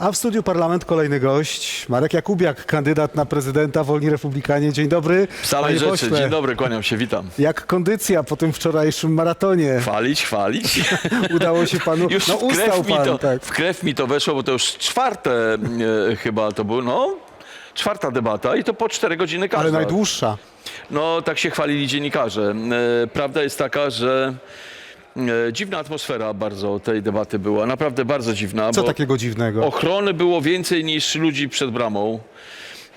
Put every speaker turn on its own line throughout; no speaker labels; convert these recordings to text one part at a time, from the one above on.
A w studiu Parlament kolejny gość, Marek Jakubiak, kandydat na prezydenta Wolni Republikanie. Dzień dobry.
W samej rzeczy.
pośle.
Dzień dobry, kłaniam się, witam.
Jak kondycja po tym wczorajszym maratonie?
Chwalić, chwalić.
Udało się panu,
Już
no ustał
mi
pan,
to,
tak.
w krew mi to weszło, bo to już czwarte e, chyba to było, no. Czwarta debata i to po cztery godziny każda.
Ale najdłuższa.
No, tak się chwalili dziennikarze. E, Prawda jest taka, że dziwna atmosfera bardzo tej debaty była. Naprawdę bardzo dziwna.
Co
bo
takiego dziwnego?
Ochrony było więcej niż ludzi przed bramą.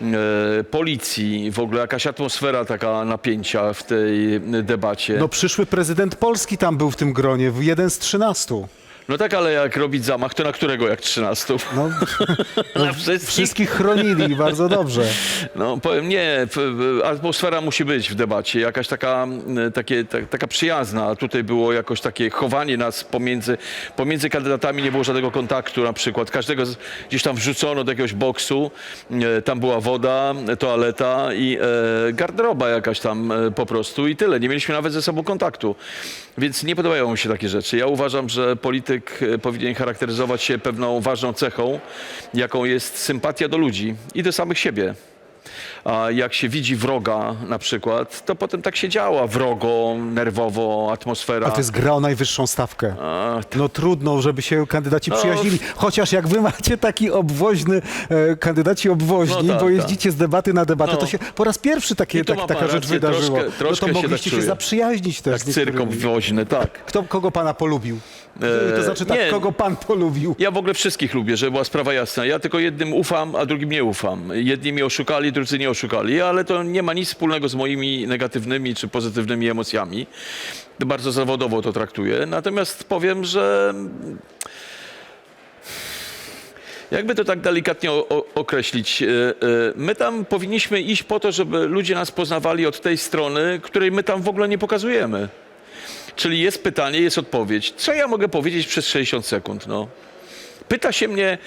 E, Policji, w ogóle jakaś atmosfera taka napięcia w tej debacie.
No przyszły prezydent Polski tam był w tym gronie, w jeden z trzynastu.
No tak, ale jak robić zamach, to na którego jak 13?
No,
Na wszystkich?
wszystkich chronili bardzo dobrze.
No powiem nie, atmosfera musi być w debacie, jakaś taka, takie, ta, taka przyjazna. A Tutaj było jakoś takie chowanie nas pomiędzy, pomiędzy kandydatami, nie było żadnego kontaktu na przykład. Każdego gdzieś tam wrzucono do jakiegoś boksu, e, tam była woda, toaleta i e, garderoba jakaś tam e, po prostu i tyle. Nie mieliśmy nawet ze sobą kontaktu. Więc nie podobają mi się takie rzeczy. Ja uważam, że polityk e, powinien charakteryzować się pewną ważną cechą, jaką jest sympatia do ludzi i do samych siebie. A jak się widzi wroga na przykład, to potem tak się działa wrogo, nerwowo, atmosfera.
A to jest gra o najwyższą stawkę.
A,
No trudno, żeby się kandydaci
No,
przyjaźnili. Chociaż jak wy macie taki obwoźny, e, kandydaci obwoźni,
No tak,
bo jeździcie z debaty na debatę,
No.
to się po raz pierwszy takie,
tu
tak,
ma
taka
pan
rzecz
rację,
wydarzyło.
troszkę- troszkę
no to
się
mogliście
tak
się
czuję.
zaprzyjaźnić też.
jak
z niektórymi.
cyrk obwoźny, tak.
Kto, kogo pana polubił?
E,
to znaczy tak,
nie.
kogo pan polubił?
Ja w ogóle wszystkich lubię, żeby była sprawa jasna. Ja tylko jednym ufam, a drugim nie ufam. Jedni mnie oszukali, drudzy nie oszukali, ale to nie ma nic wspólnego z moimi negatywnymi czy pozytywnymi emocjami. Bardzo zawodowo to traktuję. Natomiast powiem, że jakby to tak delikatnie określić, e, e, my tam powinniśmy iść po to, żeby ludzie nas poznawali od tej strony, której my tam w ogóle nie pokazujemy. Czyli jest pytanie, jest odpowiedź. Co ja mogę powiedzieć przez 60 sekund? No? Pyta się mnie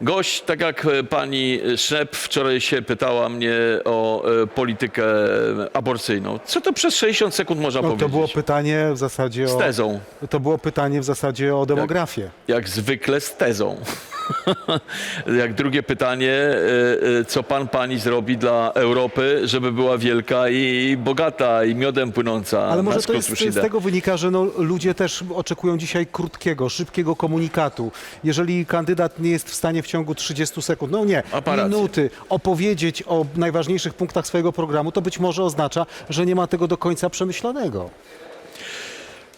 gość, tak jak e, pani Szep wczoraj się pytała mnie o e, politykę aborcyjną. Co to przez 60 sekund można
No, to
powiedzieć?
było pytanie w zasadzie
Z
o...
tezą.
To było pytanie w zasadzie o demografię.
Jak zwykle z tezą. jak drugie pytanie, e, e, co pan pani zrobi dla Europy, żeby była wielka i bogata i miodem płynąca
Ale może to jest, z tego wynika, że no, ludzie też oczekują dzisiaj krótkiego, szybkiego komunikatu. Jeżeli kandydat nie jest w stanie w ciągu 30 sekund, no nie, minuty opowiedzieć o najważniejszych punktach swojego programu, to być może oznacza, że nie ma tego do końca przemyślanego.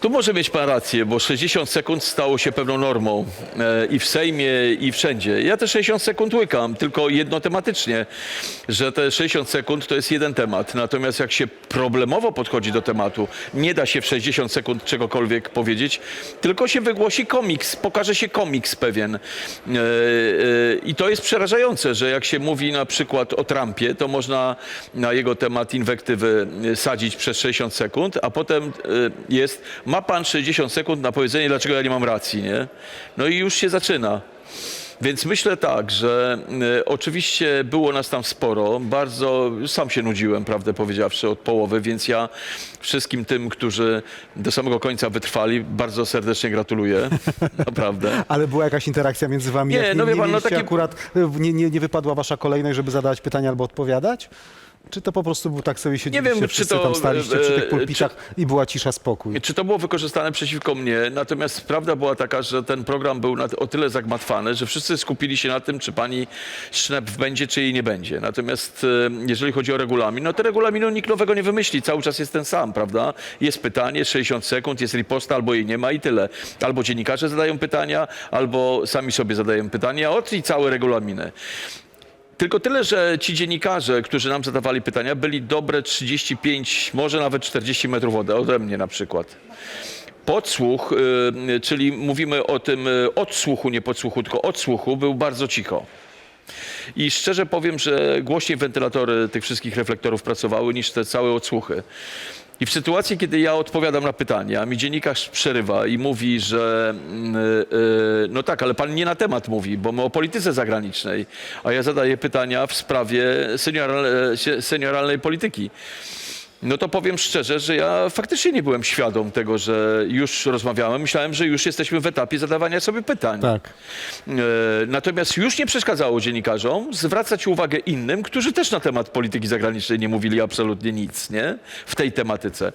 Tu może mieć pan rację, bo 60 sekund stało się pewną normą e, i w Sejmie, i wszędzie. Ja te 60 sekund łykam, tylko jednotematycznie, że te 60 sekund to jest jeden temat. Natomiast jak się problemowo podchodzi do tematu, nie da się w 60 sekund czegokolwiek powiedzieć, tylko się wygłosi komiks, pokaże się komiks pewien. E, e, I to jest przerażające, że jak się mówi na przykład o Trumpie, to można na jego temat inwektywy sadzić przez 60 sekund, a potem e, jest, ma pan 60 sekund na powiedzenie, dlaczego ja nie mam racji, nie? No i już się zaczyna. Więc myślę tak, że e, oczywiście było nas tam sporo. Bardzo sam się nudziłem, prawdę powiedziawszy, od połowy, więc ja wszystkim tym, którzy do samego końca wytrwali, bardzo serdecznie gratuluję. Naprawdę.
Ale była jakaś interakcja między wami?
Nie,
jak
no wie pan, no
mieliście
takie-
akurat e, nie, nie, nie wypadła wasza kolejność, żeby zadawać pytania albo odpowiadać? Czy to po prostu był tak sobie siedzieliście,
wiem, czy to,
tam staliście przy
e,
tych pulpitach i była cisza, spokój?
Czy to było wykorzystane przeciwko mnie? Natomiast prawda była taka, że ten program był na, o tyle zagmatwany, że wszyscy skupili się na tym, czy pani Sznep będzie, czy jej nie będzie. Natomiast e, jeżeli chodzi o regulamin, no to regulaminu nikt nowego nie wymyśli. Cały czas jest ten sam, prawda? Jest pytanie, 60 sekund, jest riposta, albo jej nie ma i tyle. Albo dziennikarze zadają pytania, albo sami sobie zadają pytania. Ot i całe regulaminy. Tylko tyle, że ci dziennikarze, którzy nam zadawali pytania, byli dobre 35, może nawet 40 metrów ode, ode mnie na przykład. Podsłuch, y, czyli mówimy o tym y, odsłuchu, nie podsłuchu, tylko odsłuchu, był bardzo cicho. I szczerze powiem, że głośniej wentylatory tych wszystkich reflektorów pracowały niż te całe odsłuchy. I w sytuacji, kiedy ja odpowiadam na pytania, a mi dziennikarz przerywa i mówi, że mm, y, no tak, ale pan nie na temat mówi, bo my o polityce zagranicznej, a ja zadaję pytania w sprawie senioralnej, senioralnej polityki. No to powiem szczerze, że ja faktycznie nie byłem świadom tego, że już rozmawiałem. Myślałem, że już jesteśmy w etapie zadawania sobie pytań.
Tak.
E, Natomiast już nie przeszkadzało dziennikarzom zwracać uwagę innym, którzy też na temat polityki zagranicznej nie mówili absolutnie nic, nie? W tej tematyce.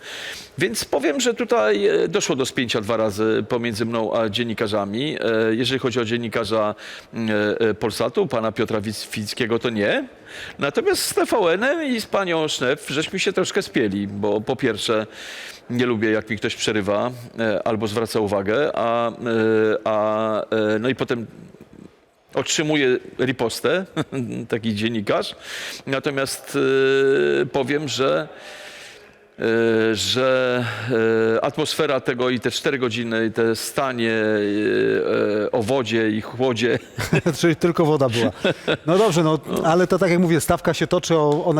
Więc powiem, że tutaj e, doszło do spięcia dwa razy pomiędzy mną a dziennikarzami. E, Jeżeli chodzi o dziennikarza mm, e, e, Polsatu, pana Piotra Wickiego, to nie. Natomiast z TVN-em i z panią Sznep żeśmy się troszkę spieli, bo po pierwsze nie lubię, jak mi ktoś przerywa e, albo zwraca uwagę, a, e, a e, no i potem otrzymuje ripostę, taki dziennikarz. Natomiast powiem, że że e, atmosfera tego i te cztery godziny, i te stanie e, e, o wodzie i chłodzie,
Czyli tylko woda była. No dobrze, no, ale to tak jak mówię, stawka się toczy o, o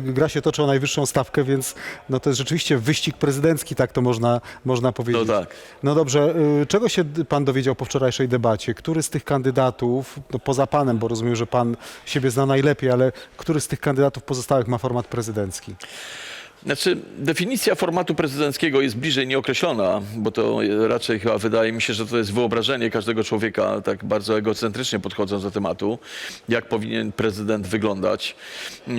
gra się toczy o najwyższą stawkę, więc no to jest rzeczywiście wyścig prezydencki, tak to można, można powiedzieć.
No tak.
No dobrze, y, czego się pan dowiedział po wczorajszej debacie? Który z tych kandydatów, no poza panem, bo rozumiem, że pan siebie zna najlepiej, ale który z tych kandydatów pozostałych ma format prezydencki?
Znaczy, definicja formatu prezydenckiego jest bliżej nieokreślona, bo to raczej chyba wydaje mi się, że to jest wyobrażenie każdego człowieka, tak bardzo egocentrycznie podchodząc do tematu, jak powinien prezydent wyglądać, e,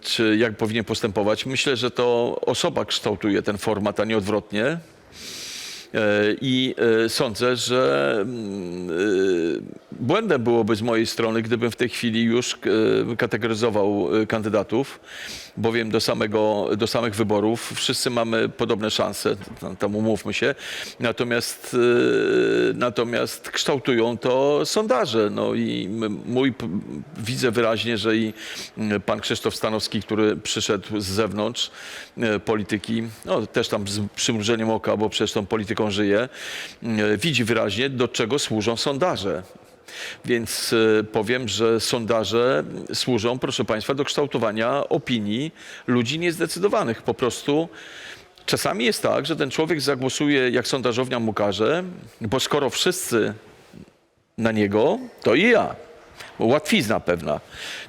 czy jak powinien postępować. Myślę, że to osoba kształtuje ten format, a nie odwrotnie. E, I e, sądzę, że mm, e, błędem byłoby z mojej strony, gdybym w tej chwili już kategoryzował kandydatów, bowiem do, samego, do samych wyborów wszyscy mamy podobne szanse, tam- umówmy się, natomiast, natomiast kształtują to sondaże. No i mój, widzę wyraźnie, że i pan Krzysztof Stanowski, który przyszedł z zewnątrz polityki, no też tam z przymrużeniem oka, bo przecież tą polityką żyje, e, widzi wyraźnie, do czego służą sondaże. Więc e, powiem, że sondaże służą, proszę Państwa, do kształtowania opinii ludzi niezdecydowanych. Po prostu czasami jest tak, że ten człowiek zagłosuje, jak sondażownia mu każe, bo skoro wszyscy na niego, to i ja. Łatwizna pewna.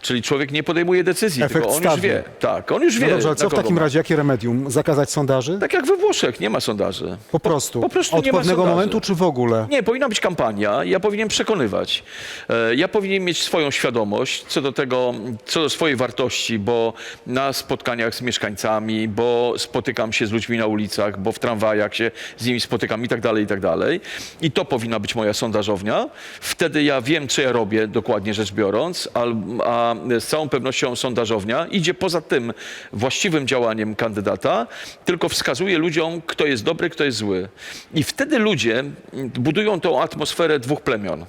Czyli człowiek nie podejmuje decyzji,
Efekt
tylko on już
stawny.
wie. Tak, on już wie.
No dobrze, ale
na
co w
kogo
takim
ma.
razie, jakie remedium? Zakazać sondaży?
Tak jak we Włoszech, nie ma sondaży.
Po prostu.
po prostu
Od
nie ma
pewnego
sondaży.
momentu czy w ogóle?
Nie, powinna być kampania. Ja powinien przekonywać. E, Ja powinien mieć swoją świadomość co do tego, co do swojej wartości, bo na spotkaniach z mieszkańcami, bo spotykam się z ludźmi na ulicach, bo w tramwajach się z nimi spotykam i tak dalej, i tak dalej. I to powinna być moja sondażownia. Wtedy ja wiem, co ja robię, dokładnie rzecz biorąc, a, z całą pewnością sondażownia idzie poza tym właściwym działaniem kandydata, tylko wskazuje ludziom, kto jest dobry, kto jest zły. I wtedy ludzie budują tą atmosferę dwóch plemion.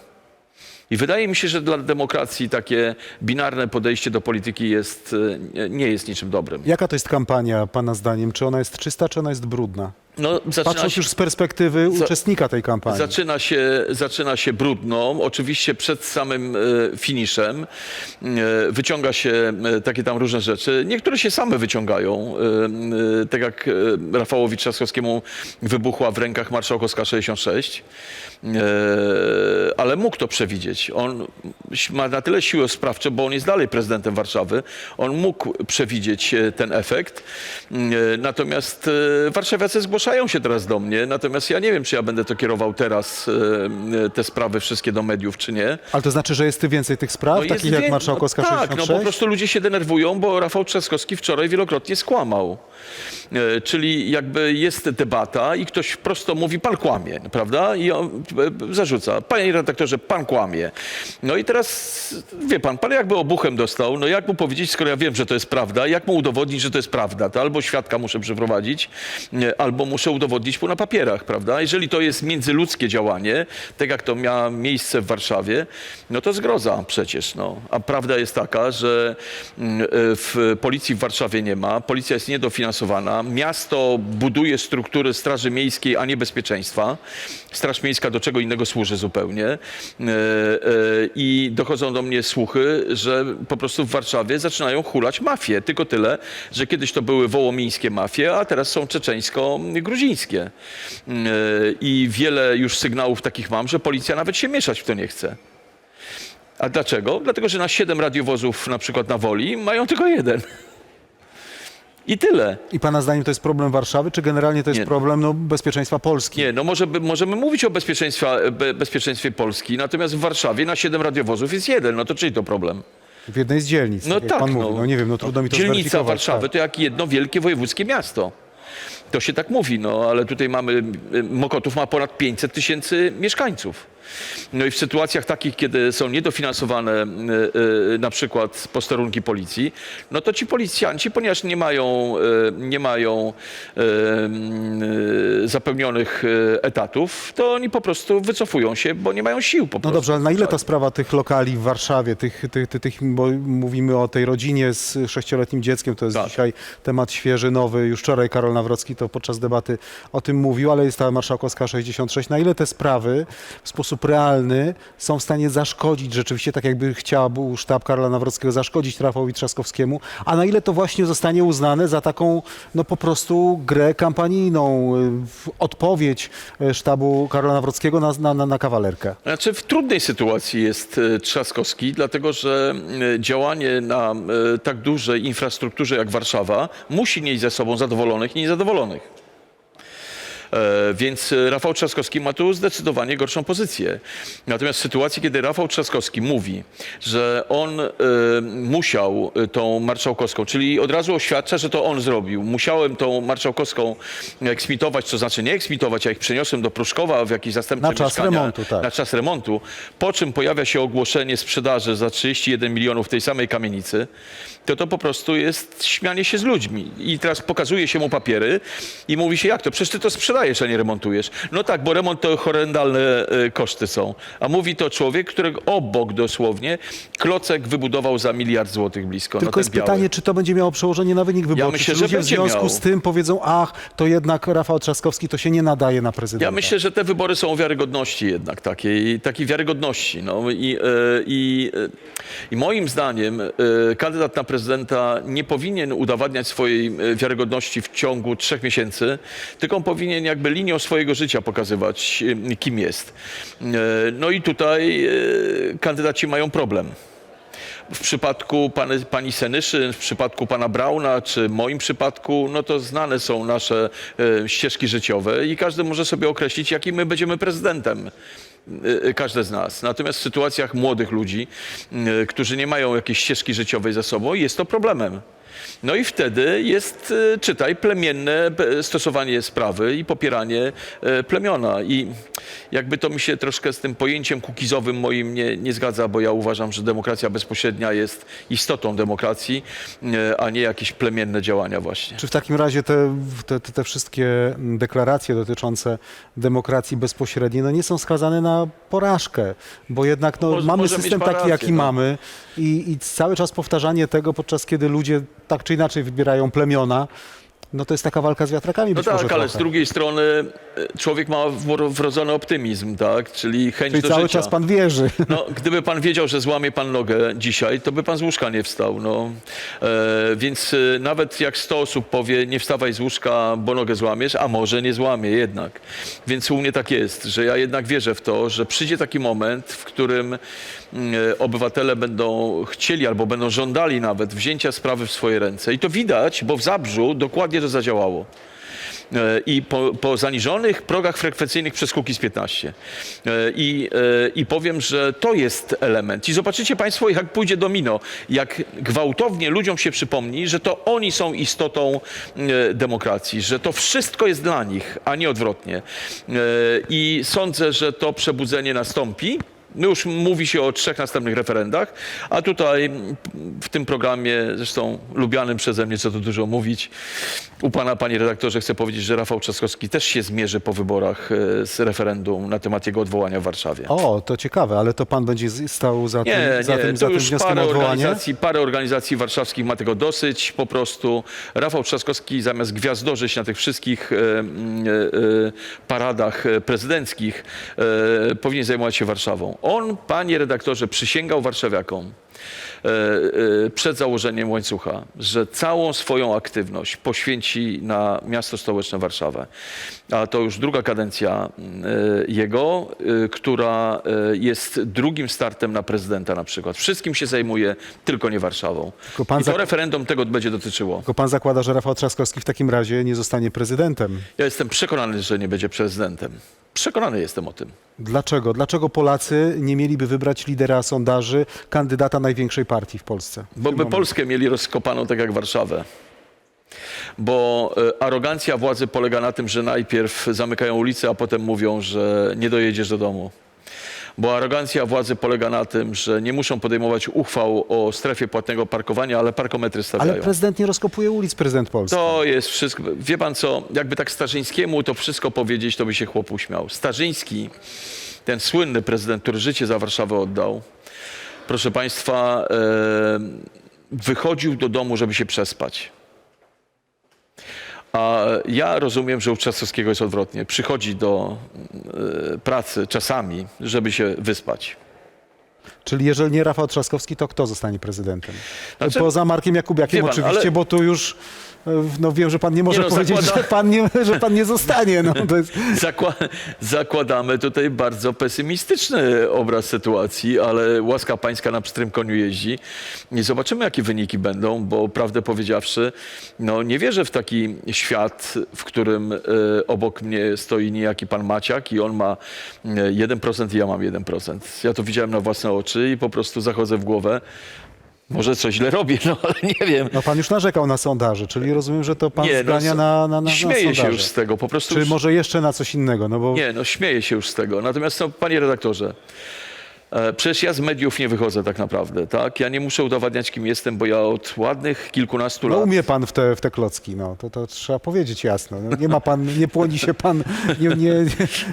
I wydaje mi się, że dla demokracji takie binarne podejście do polityki jest, e, nie jest niczym dobrym.
Jaka to jest kampania, pana zdaniem? Czy ona jest czysta, czy ona jest brudna?
No,
Patrząc
się,
już z perspektywy uczestnika tej kampanii.
zaczyna, się, zaczyna się brudno, oczywiście przed samym e, finiszem. E, wyciąga się e, takie tam różne rzeczy. Niektóre się same wyciągają, e, e, tak jak e, Rafałowi Trzaskowskiemu wybuchła w rękach marszałkowska 66. E, ale mógł to przewidzieć. On ma na tyle siłę sprawcze, bo on jest dalej prezydentem Warszawy. On mógł przewidzieć e, ten efekt. E, Natomiast e, warszawiacy zgłaszają się teraz do mnie, natomiast ja nie wiem, czy ja będę to kierował teraz, e, te sprawy wszystkie do mediów, czy nie.
Ale to znaczy, że jest więcej tych spraw,
No
takich jak Marszałkowska
no, Tak,
66?
no po prostu ludzie się denerwują, bo Rafał Trzaskowski wczoraj wielokrotnie skłamał. Czyli jakby jest debata i ktoś prosto mówi, pan kłamie, prawda? I on zarzuca, panie redaktorze, pan kłamie. No i teraz, wie pan, pan jakby obuchem dostał, no jak mu powiedzieć, skoro ja wiem, że to jest prawda, jak mu udowodnić, że to jest prawda? To albo świadka muszę przyprowadzić, e, albo muszę udowodnić mu na papierach, prawda? Jeżeli to jest międzyludzkie działanie, tak jak to miało miejsce w Warszawie, no to zgroza przecież, no. A prawda jest taka, że mm, e, w policji w Warszawie nie ma, policja jest niedofinansowana, miasto buduje struktury Straży Miejskiej, a nie bezpieczeństwa. Straż Miejska do czego innego służy zupełnie. E, e, I dochodzą do mnie słuchy, że po prostu w Warszawie zaczynają hulać mafie. Tylko tyle, że kiedyś to były wołomińskie mafie, a teraz są czeczeńsko-gruzińskie. E, I wiele już sygnałów takich mam, że policja nawet się mieszać w to nie chce. A dlaczego? Dlatego, że na siedem radiowozów na przykład na Woli mają tylko jeden. I tyle.
I pana zdaniem to jest problem Warszawy, czy generalnie to jest
Nie.
problem no, bezpieczeństwa Polski?
Nie, no może, by- możemy mówić o bezpieczeństwie, be, bezpieczeństwie Polski, natomiast w Warszawie na 7 radiowozów jest jeden, no to czyj to problem?
W jednej z dzielnic,
No
tak jak
tak,
pan
no.
mówi. No nie wiem, no trudno mi to
Dzielnica
zweryfikować,
Warszawy to jak jedno wielkie wojewódzkie miasto. To się tak mówi, no ale tutaj mamy, y, Mokotów ma ponad 500 tysięcy mieszkańców. No i w sytuacjach takich, kiedy są niedofinansowane y, y, na przykład posterunki policji, no to ci policjanci, ponieważ nie mają, y, nie mają zapełnionych etatów, to oni po prostu wycofują się, bo nie mają sił po
No dobrze, ale na ile ta sprawa tych lokali w Warszawie, tych, tych, tych, tych bo mówimy o tej rodzinie z sześcioletnim dzieckiem, to jest
Tak.
dzisiaj temat świeży, nowy. Już wczoraj Karol Nawrocki to podczas debaty o tym mówił, ale jest ta marszałkowska 66. Na ile te sprawy w sposób realny są w stanie zaszkodzić rzeczywiście, tak jakby chciał był sztab Karola Nawrockiego zaszkodzić Rafałowi Trzaskowskiemu, a na ile to właśnie zostanie uznane za taką no po prostu grę kampanijną, y, odpowiedź y, sztabu Karola Nawrockiego na, na, na, kawalerkę?
Znaczy w trudnej sytuacji jest e, Trzaskowski, dlatego że działanie na tak dużej infrastrukturze jak Warszawa musi nieść ze sobą zadowolonych i niezadowolonych. E, Więc Rafał Trzaskowski ma tu zdecydowanie gorszą pozycję. Natomiast w sytuacji, kiedy Rafał Trzaskowski mówi, że on e, musiał tą marszałkowską, czyli od razu oświadcza, że to on zrobił, musiałem tą marszałkowską eksmitować, to znaczy nie eksmitować, a ich przeniosłem do Pruszkowa w jakieś zastępcze
Na czas
mieszkania,
remontu, tak.
na czas remontu, po czym pojawia się ogłoszenie sprzedaży za 31 milionów tej samej kamienicy, to to po prostu jest śmianie się z ludźmi. I teraz pokazuje się mu papiery i mówi się, jak to? Przecież ty to sprzedajesz, a nie remontujesz. No tak, bo remont to horrendalne e, koszty są. A mówi to człowiek, którego obok dosłownie klocek wybudował za miliard złotych blisko. no
Tylko jest
biały.
pytanie, czy to będzie miało przełożenie na wynik wyborczy.
myślę,
czy ludzie w związku
miało.
z tym powiedzą, ach, to jednak Rafał Trzaskowski to się nie nadaje na prezydenta.
Ja myślę, że te wybory są o wiarygodności jednak, takiej, takiej wiarygodności. No i, e, i, e, I moim zdaniem kandydat na prezydenta nie powinien udowadniać swojej e, wiarygodności w ciągu trzech miesięcy, tylko on powinien jakby linią swojego życia pokazywać, e, kim jest. E, No i tutaj kandydaci mają problem. W przypadku pani, pani Senyszy, w przypadku pana Brauna, czy moim przypadku, no to znane są nasze e, ścieżki życiowe i każdy może sobie określić, jakim my będziemy prezydentem. E, Każde z nas. Natomiast w sytuacjach młodych ludzi, e, którzy nie mają jakiejś ścieżki życiowej za sobą, jest to problemem. No i wtedy jest, e, czytaj, plemienne stosowanie sprawy i popieranie e, plemiona. I jakby to mi się troszkę z tym pojęciem kukizowym moim nie, nie zgadza, bo ja uważam, że demokracja bezpośrednia jest istotą demokracji, e, a nie jakieś plemienne działania właśnie.
Czy w takim razie te, te, te, wszystkie deklaracje dotyczące demokracji bezpośredniej no nie są skazane na porażkę? Bo jednak no,
Może-
mamy system taki, jaki
no.
mamy i, i cały czas powtarzanie tego, podczas kiedy ludzie tak czy inaczej wybierają plemiona, no to jest taka walka z wiatrakami
No
być może
tak, ale z
trochę.
drugiej strony e, człowiek ma wro- wrodzony optymizm, tak? Czyli chęć
Czyli
do
cały
życia.
czas pan wierzy.
No, gdyby pan wiedział, że złamie pan nogę dzisiaj, to by pan z łóżka nie wstał. No. E, więc e, nawet jak 100 osób powie, nie wstawaj z łóżka, bo nogę złamiesz, a może nie złamie jednak. Więc u mnie tak jest, że ja jednak wierzę w to, że przyjdzie taki moment, w którym obywatele będą chcieli albo będą żądali nawet wzięcia sprawy w swoje ręce. I to widać, bo w Zabrzu dokładnie to zadziałało e, i po, po zaniżonych progach frekwencyjnych przez Kukiz 15. E, I, e, I powiem, że to jest element. I zobaczycie Państwo, jak pójdzie domino, jak gwałtownie ludziom się przypomni, że to oni są istotą e, demokracji, że to wszystko jest dla nich, a nie odwrotnie. E, I sądzę, że to przebudzenie nastąpi. No już mówi się o trzech następnych referendach, a tutaj w tym programie, zresztą lubianym przeze mnie, co tu dużo mówić, u pana, panie redaktorze, chcę powiedzieć, że Rafał Trzaskowski też się zmierzy po wyborach e, z referendum na temat jego odwołania w Warszawie.
O, to ciekawe, ale to pan będzie stał za tym,
Nie,
za
nie,
tym, za
to
tym
już
wnioskiem
parę
odwołanie?
organizacji, parę organizacji warszawskich ma tego dosyć. Po prostu Rafał Trzaskowski zamiast gwiazdorzyć na tych wszystkich e, e, e, paradach prezydenckich, e, powinien zajmować się Warszawą. On, panie redaktorze, przysięgał warszawiakom e, e, przed założeniem łańcucha, że całą swoją aktywność poświęci na miasto stołeczne Warszawę. A to już druga kadencja e, jego, która jest drugim startem na prezydenta na przykład. Wszystkim się zajmuje, tylko nie Warszawą.
Tylko
I to referendum tego będzie dotyczyło.
Tylko pan zakłada, że Rafał Trzaskowski w takim razie nie zostanie prezydentem.
Ja jestem przekonany, że nie będzie prezydentem. Przekonany jestem o tym.
Dlaczego? Dlaczego Polacy nie mieliby wybrać lidera sondaży, kandydata największej partii w Polsce? W
Bo by
momencie.
Polskę mieli rozkopaną tak jak Warszawę. Bo e, arogancja władzy polega na tym, że najpierw zamykają ulicę, a potem mówią, że nie dojedziesz do domu. Bo arogancja władzy polega na tym, że nie muszą podejmować uchwał o strefie płatnego parkowania, ale parkometry stawiają.
Ale prezydent nie rozkopuje ulic, prezydent Polski.
To jest wszystko. Wie pan co, jakby tak Starzyńskiemu to wszystko powiedzieć, to by się chłop uśmiał. Starzyński, ten słynny prezydent, który życie za Warszawę oddał, proszę państwa, e, wychodził do domu, żeby się przespać. A ja rozumiem, że u Trzaskowskiego jest odwrotnie. Przychodzi do e, pracy czasami, żeby się wyspać.
Czyli jeżeli nie Rafał Trzaskowski, to kto zostanie prezydentem?
Znaczy-
Poza Markiem Jakubiakiem
pan,
oczywiście,
ale-
bo tu już no wiem, że pan nie może
no,
powiedzieć,
zakłada-
że, pan nie, że pan nie zostanie. No, to jest...
Zakła- zakładamy tutaj bardzo pesymistyczny obraz sytuacji, ale łaska pańska na pstrym koniu jeździ. I zobaczymy, jakie wyniki będą, bo prawdę powiedziawszy, no nie wierzę w taki świat, w którym e, obok mnie stoi niejaki pan Maciak i on ma e, 1% i ja mam 1%. Ja to widziałem na własne oczy i po prostu zachodzę w głowę. Może coś źle robię, no ale nie wiem.
No pan już narzekał na sondaże, czyli rozumiem, że to pan
Nie, no,
zbrania
so-
na, na, na, na
Śmieję się już z tego, po prostu
Czy
już-
może jeszcze na coś innego? No bo
Nie, no śmieję się już z tego. Natomiast, no, panie redaktorze, przecież ja z mediów nie wychodzę tak naprawdę, tak? Ja nie muszę udowadniać, kim jestem, bo ja od ładnych kilkunastu
no
lat...
umie pan w te, w te klocki, no to, to trzeba powiedzieć jasno. No, nie ma pan, nie płoni się pan, nie, nie, nie,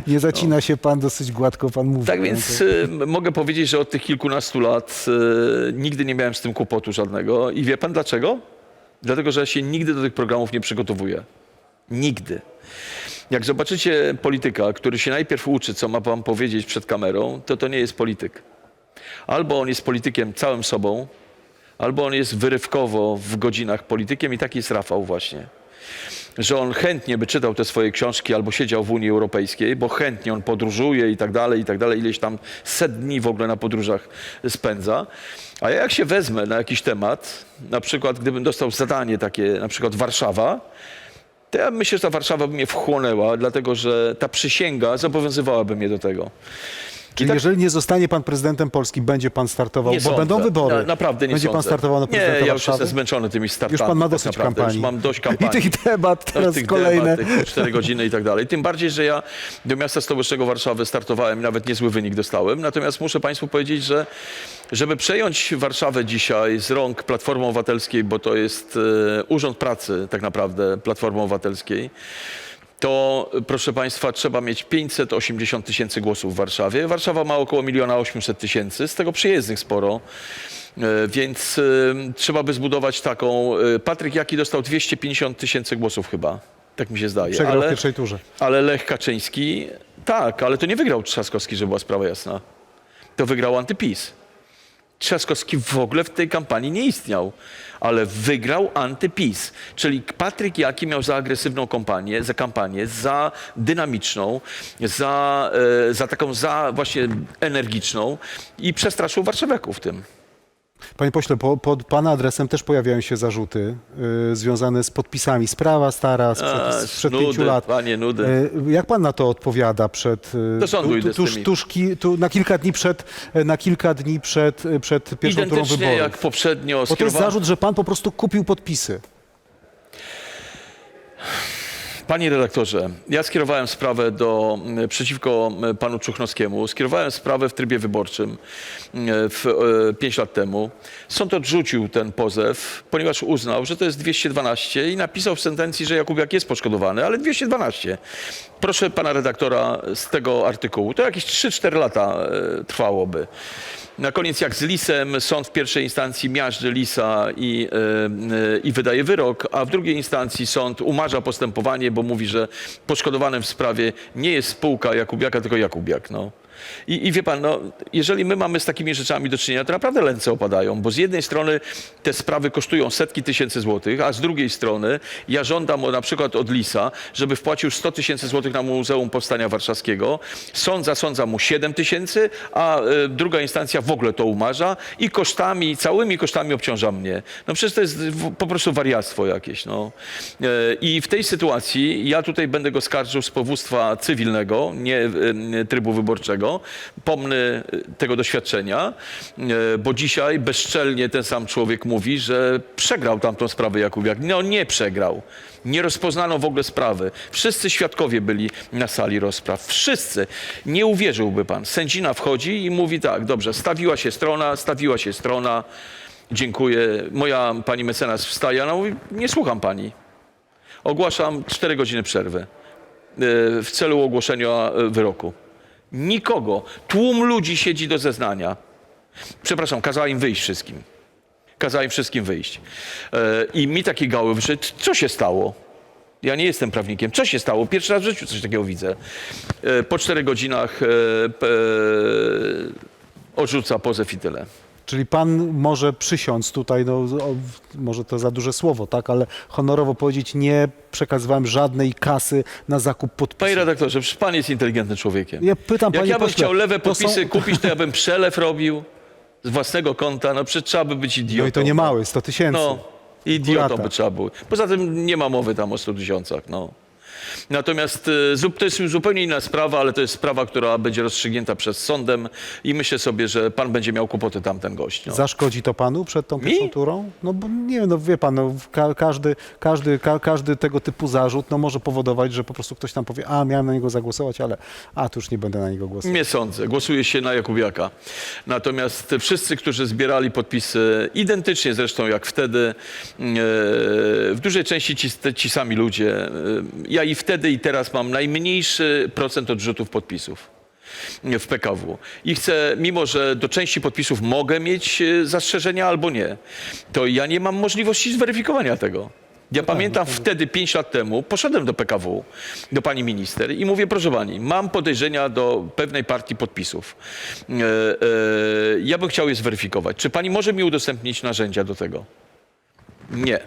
nie zacina się pan, dosyć gładko pan mówi.
Tak
no,
więc
to-
y, mogę powiedzieć, że od tych kilkunastu lat y, nigdy nie miałem z tym kłopotu żadnego. I wie pan dlaczego? Dlatego, że ja się nigdy do tych programów nie przygotowuję. Nigdy. Jak zobaczycie polityka, który się najpierw uczy, co ma pan powiedzieć przed kamerą, to to nie jest polityk. Albo on jest politykiem całym sobą, albo on jest wyrywkowo w godzinach politykiem i taki jest Rafał właśnie. Że on chętnie by czytał te swoje książki albo siedział w Unii Europejskiej, bo chętnie on podróżuje i tak dalej, i tak dalej, ileś tam set dni w ogóle na podróżach spędza. A ja jak się wezmę na jakiś temat, na przykład gdybym dostał zadanie takie, na przykład Warszawa, to ja myślę, że ta Warszawa by mnie wchłonęła, dlatego że ta przysięga zobowiązywałaby mnie do tego.
Czyli
tak-
jeżeli nie zostanie pan prezydentem Polski, będzie pan startował,
Nie
bo
sądzę.
będą wybory.
Na, naprawdę nie
Będzie pan
sądzę.
startował na prezydenta
Nie, ja już
Warszawy?
jestem zmęczony tymi startami.
Już pan ma
tak
dosyć
naprawdę.
kampanii.
Już mam dość
I
kampanii.
tych debat teraz
tych
kolejne.
debat, tych 4 godziny i tak dalej. Tym bardziej, że ja do miasta stołecznego Warszawy startowałem i nawet niezły wynik dostałem. Natomiast muszę Państwu powiedzieć, że żeby przejąć Warszawę dzisiaj z rąk Platformy Obywatelskiej, bo to jest e, Urząd Pracy tak naprawdę Platformy Obywatelskiej, to proszę Państwa trzeba mieć 580 tysięcy głosów w Warszawie. Warszawa ma około 1 800 tysięcy, z tego przyjezdnych sporo. E, Więc e, trzeba by zbudować taką. e, Patryk Jaki dostał 250 tysięcy głosów chyba. Tak mi się zdaje.
Przegrał w
Ale,
pierwszej turze.
ale Lech Kaczyński, tak, ale to nie wygrał Trzaskowski, żeby była sprawa jasna. To wygrał antypis. Trzaskowski w ogóle w tej kampanii nie istniał, ale wygrał antypis. Czyli Patryk Jaki miał za agresywną kampanię, za kampanię, za dynamiczną, za, e, za taką za właśnie energiczną i przestraszył warszawiaków tym.
Panie pośle, po, pod pana adresem też pojawiają się zarzuty y, związane z podpisami. Sprawa stara sprzed,
A,
sprzed
nudy,
pięciu lat.
panie, nudy.
Y, Jak pan na to odpowiada przed y,
Do sądu idę z
tuż,
tymi.
tuż ki, tu, na kilka dni przed y, na kilka dni przed, y, przed pierwszą turą
Identycznie
wyborów?
jak poprzednio
Bo to jest
skierowałem-
zarzut, że pan po prostu kupił podpisy.
Panie redaktorze, ja skierowałem sprawę do, przeciwko panu Czuchnowskiemu. Skierowałem sprawę w trybie wyborczym w, e, 5 lat temu. Sąd odrzucił ten pozew, ponieważ uznał, że to jest 212 i napisał w sentencji, że Jakubiak jest poszkodowany, ale 212. Proszę pana redaktora z tego artykułu. To jakieś 3-4 lata e, trwałoby. Na koniec jak z Lisem, sąd w pierwszej instancji miażdży Lisa i, e, i wydaje wyrok, a w drugiej instancji sąd umarza postępowanie, bo mówi, że poszkodowanym w sprawie nie jest spółka Jakubiaka, tylko Jakubiak. No. I, I wie pan, no, jeżeli my mamy z takimi rzeczami do czynienia, to naprawdę ręce opadają, bo z jednej strony te sprawy kosztują setki tysięcy złotych, a z drugiej strony ja żądam na przykład od Lisa, żeby wpłacił 100 tysięcy złotych na Muzeum Powstania Warszawskiego. Sąd zasądza mu 7 tysięcy, a e, druga instancja w ogóle to umarza i kosztami, całymi kosztami obciąża mnie. No przecież to jest w- po prostu wariactwo jakieś. No. E, I w tej sytuacji ja tutaj będę go skarżył z powództwa cywilnego, nie e, trybu wyborczego. Pomnę e, tego doświadczenia, e, bo dzisiaj bezczelnie ten sam człowiek mówi, że przegrał tamtą sprawę Jakubiak. No nie przegrał. Nie rozpoznano w ogóle sprawy. Wszyscy świadkowie byli na sali rozpraw. Wszyscy. Nie uwierzyłby pan. Sędzina wchodzi i mówi tak, dobrze, stawiła się strona, stawiła się strona. Dziękuję. Moja pani mecenas wstaje, ona mówi, nie słucham pani. Ogłaszam 4 godziny przerwy e, w celu ogłoszenia wyroku. Nikogo. Tłum ludzi siedzi do zeznania. Przepraszam, kazała im wyjść wszystkim. Kazała im wszystkim wyjść. E, I mi takie gały wyszły. Co się stało? Ja nie jestem prawnikiem. Co się stało? Pierwszy raz w życiu coś takiego widzę. E, Po czterech godzinach e, odrzuca pozew i tyle.
Czyli pan może przysiąc tutaj, no, o, może to za duże słowo, tak, ale honorowo powiedzieć, nie przekazywałem żadnej kasy na zakup
Panie
podpisów.
redaktorze, przecież pan jest inteligentnym człowiekiem.
Ja pytam,
Jak
panie
ja bym
pośle,
chciał lewe
to są-
podpisy kupić, to ja bym przelew robił z własnego konta. No przecież trzeba by być idiotą.
No i to nie mały, 100 tysięcy.
No, idiotą by trzeba było. Poza tym nie ma mowy tam o 100 tysiącach, no. Natomiast zu- to jest zupełnie inna sprawa, ale to jest sprawa, która będzie rozstrzygnięta przez sądem i myślę sobie, że pan będzie miał kłopoty tamten gość. No.
Zaszkodzi to panu przed tą pierwszą turą? No bo nie wiem, no wie pan, no, ka każdy, każdy, ka każdy tego typu zarzut no, może powodować, że po prostu ktoś tam powie, a miałem na niego zagłosować, ale a tu już nie będę na niego głosował.
Nie sądzę. Głosuje się na Jakubiaka. Natomiast wszyscy, którzy zbierali podpisy, identycznie zresztą jak wtedy, e, w dużej części ci, ci sami ludzie. e, Ja i wtedy, i teraz mam najmniejszy procent odrzutów podpisów w PKW. I chcę, mimo że do części podpisów mogę mieć e, zastrzeżenia albo nie, to ja nie mam możliwości zweryfikowania tego. Ja pamiętam wtedy, pięć lat temu, poszedłem do PKW, do pani minister i mówię, proszę pani, mam podejrzenia do pewnej partii podpisów. E, e, ja bym chciał je zweryfikować. Czy pani może mi udostępnić narzędzia do tego? Nie.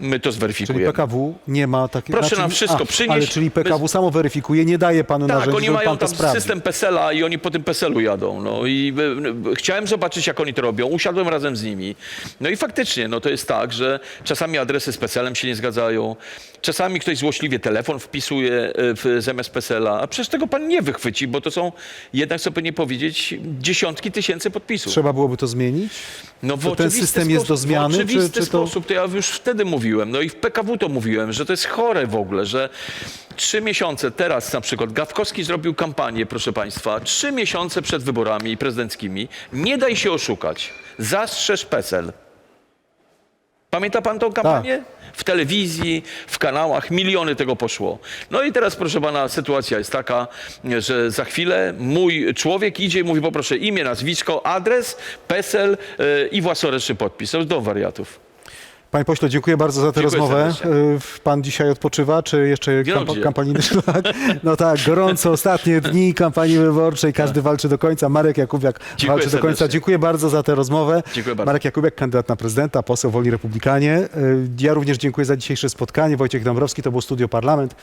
My to
Czyli
zweryfikujemy.
PKW nie ma takiego...
Proszę nam wszystko przynieść
Ale czyli PKW
bez-
samo weryfikuje, nie daje panu
Tak,
narzędzi,
oni mają tam system PESEL-a i oni po tym PESEL-u jadą. No i y, y, chciałem zobaczyć, jak oni to robią. Usiadłem razem z nimi. No i faktycznie, no to jest tak, że czasami adresy z PESEL-em się nie zgadzają. Czasami ktoś złośliwie telefon wpisuje y, w, zamiast PESEL-a. A przecież tego pan nie wychwyci, bo to są jednak, co nie powiedzieć, dziesiątki tysięcy podpisów.
Trzeba byłoby to zmienić?
No w
To ten system jest do
sposób-
zmiany,
W
czy-
oczywisty
czy to-
sposób, to ja już wtedy mówiłem, no i w PKW to mówiłem, że to jest chore w ogóle, że trzy miesiące teraz na przykład Gawkowski zrobił kampanię, proszę Państwa, trzy miesiące przed wyborami prezydenckimi. Nie daj się oszukać. Zastrzeż PESEL. Pamięta pan tą kampanię? W telewizji, w kanałach, miliony tego poszło. No i teraz, proszę pana, sytuacja jest taka, że za chwilę mój człowiek idzie i mówi, poproszę imię, nazwisko, adres, PESEL yy, i własnoręczny podpis. To jest do wariatów.
Panie pośle, dziękuję bardzo za tę
Dziękuję
rozmowę. Y, Pan dzisiaj odpoczywa, czy jeszcze kampa-
gdzie.
kampanijny szlak? No tak, gorąco, ostatnie dni kampanii wyborczej, każdy walczy do końca. Marek Jakubiak
Dziękuję
walczy do końca.
serdecznie.
Dziękuję bardzo za tę rozmowę.
Dziękuję bardzo.
Marek Jakubiak, kandydat na prezydenta, poseł Woli Republikanie. Y, Ja również dziękuję za dzisiejsze spotkanie. Wojciech Dąbrowski, to był Studio Parlament.